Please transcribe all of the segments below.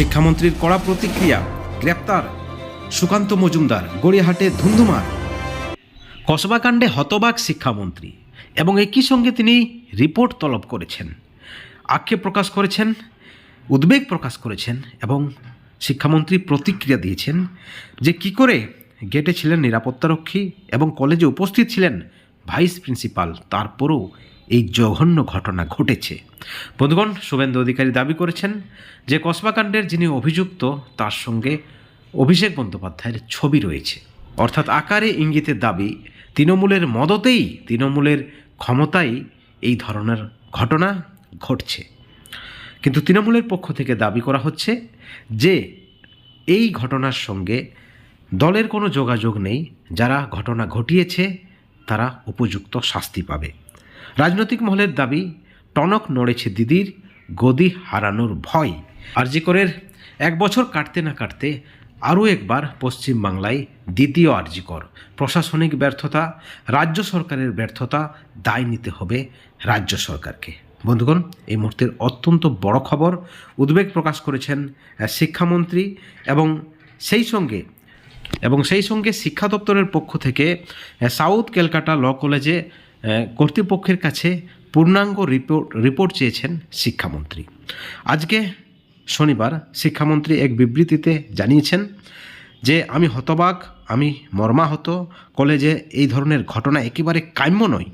শিক্ষামন্ত্রীর কড়া প্রতিক্রিয়া, গ্রেপ্তার। সুকান্ত মজুমদার, গড়িয়াহাটে ধুন্ধুমার। কসবাকাণ্ডে হতবাক শিক্ষামন্ত্রী এবং একই সঙ্গে তিনি রিপোর্ট তলব করেছেন। আক্ষেপ প্রকাশ করেছেন, উদ্বেগ প্রকাশ করেছেন এবং শিক্ষামন্ত্রী প্রতিক্রিয়া দিয়েছেন যে কি করে গেটে ছিলেন নিরাপত্তারক্ষী এবং কলেজে উপস্থিত ছিলেন ভাইস প্রিন্সিপাল, তারপরও এই জঘন্য ঘটনা ঘটেছে। বন্ধুগণ, শুভেন্দু অধিকারী দাবি করেছেন যে কসবাকাণ্ডের যিনি অভিযুক্ত, তার সঙ্গে অভিষেক বন্দ্যোপাধ্যায়ের ছবি রয়েছে। অর্থাৎ আকারে ইঙ্গিতের দাবি, তৃণমূলের মদতেই, তৃণমূলের ক্ষমতাই এই ধরনের ঘটনা ঘটছে। কিন্তু তৃণমূলের পক্ষ থেকে দাবি করা হচ্ছে যে, এই ঘটনার সঙ্গে দলের কোনো যোগাযোগ নেই। যারা ঘটনা ঘটিয়েছে, তারা উপযুক্ত শাস্তি পাবে। রাজনৈতিক মহলের দাবি, টনক নড়েছে দিদির, গদি হারানোর ভয়। আরজিকরের এক বছর কাটতে না কাটতে আরও একবার পশ্চিমবাংলায় দ্বিতীয় আরজিকর। প্রশাসনিক ব্যর্থতা, রাজ্য সরকারের ব্যর্থতা দায় নিতে হবে রাজ্য সরকারকে। বন্ধুগণ, এই মুহূর্তের অত্যন্ত বড় খবর উদ্বেগ প্রকাশ করেছেন শিক্ষামন্ত্রী এবং সেই সঙ্গে, এবং সেই সঙ্গে শিক্ষা দপ্তরের পক্ষ থেকে সাউথ ক্যালকাটা ল কলেজে কর্তৃপক্ষের কাছে পূর্ণাঙ্গ রিপোর্ট রিপোর্ট চেয়েছেন শিক্ষামন্ত্রী। আজকে শনিবার শিক্ষামন্ত্রী এক বিবৃতিতে জানিয়েছেন যে, আমি হতবাক, আমি মর্মাহত, কলেজে এই ধরনের ঘটনা একেবারে কাম্য নয়।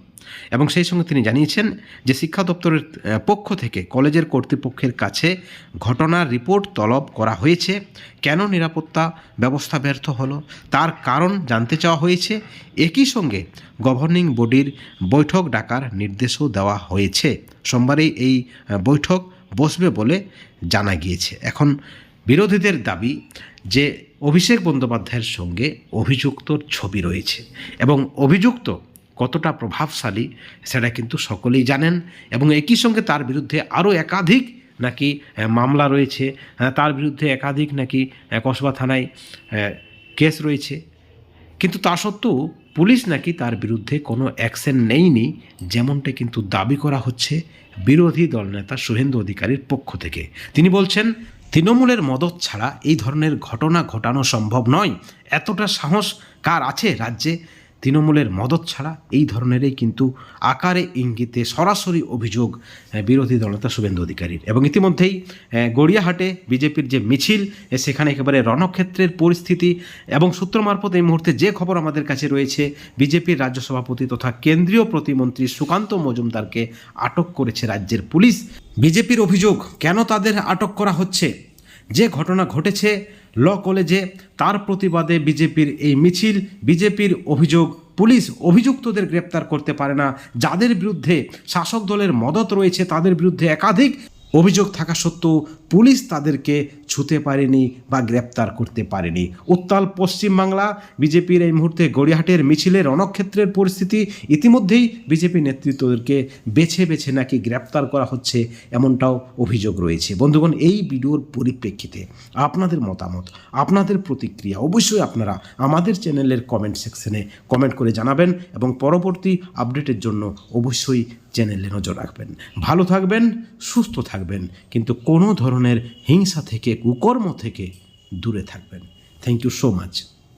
এবং সেই সঙ্গে তিনি জানিয়েছেন যে শিক্ষা দপ্তরের পক্ষ থেকে কলেজের কর্তৃপক্ষের কাছে ঘটনার রিপোর্ট তলব করা হয়েছে। কেন নিরাপত্তা ব্যবস্থা ব্যর্থ হলো? তার কারণ জানতে চাওয়া হয়েছে। একই সঙ্গে গভর্নিং বডির বৈঠক ডাকার নির্দেশও দেওয়া হয়েছে। সোমবারেই এই বৈঠক বসবে বলে জানা গিয়েছে। এখন বিরোধীদের দাবি যে অভিষেক বন্দ্যোপাধ্যায়ের সঙ্গে অভিযুক্তর ছবি রয়েছে এবং অভিযুক্ত কতটা প্রভাবশালী সেটা কিন্তু সকলেই জানেন এবং একই সঙ্গে তার বিরুদ্ধে আরও একাধিক নাকি মামলা রয়েছে। তার বিরুদ্ধে একাধিক নাকি কসবা থানায় কেস রয়েছে। কিন্তু তা সত্ত্বেও পুলিশ নাকি তার বিরুদ্ধে কোনো অ্যাকশন নেয়নি, যেমনটা কিন্তু দাবি করা হচ্ছে বিরোধী দলনেতা শুভেন্দু অধিকারীর পক্ষ থেকে। তিনি বলছেন, তৃণমূলের মদত ছাড়া এই ধরনের ঘটনা ঘটানো সম্ভব নয়। এতটা সাহস কার আছে রাজ্যে? তৃণমূলের মদত ছাড়া এই ধরনেরই কিন্তু আকারে ইঙ্গিতে সরাসরি অভিযোগ বিরোধী দলনেতা শুভেন্দু অধিকারীর। এবং ইতিমধ্যেই গড়িয়াহাটে বিজেপির যে মিছিল সেখানে একেবারে রণক্ষেত্রের পরিস্থিতি এবং সূত্র মারফত এই মুহূর্তে যে খবর আমাদের কাছে রয়েছে, বিজেপির রাজ্য সভাপতি তথা কেন্দ্রীয় প্রতিমন্ত্রী সুকান্ত মজুমদারকে আটক করেছে রাজ্যের পুলিশ। বিজেপির অভিযোগ, কেন তাদের আটক করা হচ্ছে? যে ঘটনা ঘটেছে, ল কলেজে তার প্রতিবাদে বিজেপির এই মিছিল, বিজেপির অভিযোগ, পুলিশ অভিযুক্তদের গ্রেপ্তার করতে পারে না। যাদের বিরুদ্ধে শাসক দলের মদত রয়েছে, তাদের বিরুদ্ধে একাধিক অভিযোগ থাকা সত্ত্বেও পুলিশ তাদেরকে ছুতে পারেনি বা গ্রেপ্তার করতে পারেনি। উত্তাল পশ্চিমবাংলা বিজেপির এই মুহূর্তে গড়িয়াহাটের মিছিলের রণক্ষেত্রের পরিস্থিতি ইতিমধ্যেই বিজেপি নেতৃত্বদেরকে বেছে বেছে নাকি গ্রেপ্তার করা হচ্ছে এমনটাও অভিযোগ রয়েছে। বন্ধুগণ, এই ভিডিওর পরিপ্রেক্ষিতে আপনাদের মতামত, আপনাদের প্রতিক্রিয়া অবশ্যই আপনারা আমাদের চ্যানেলের কমেন্ট সেকশনে কমেন্ট করে জানাবেন এবং পরবর্তী আপডেটের জন্য অবশ্যই চ্যানেলে নজর রাখবেন। ভালো থাকবেন, সুস্থ থাকবেন, কিন্তু কোনো ধরনের হিংসা থেকে কুকর্ম থেকে দূরে থাকবেন। Thank you so much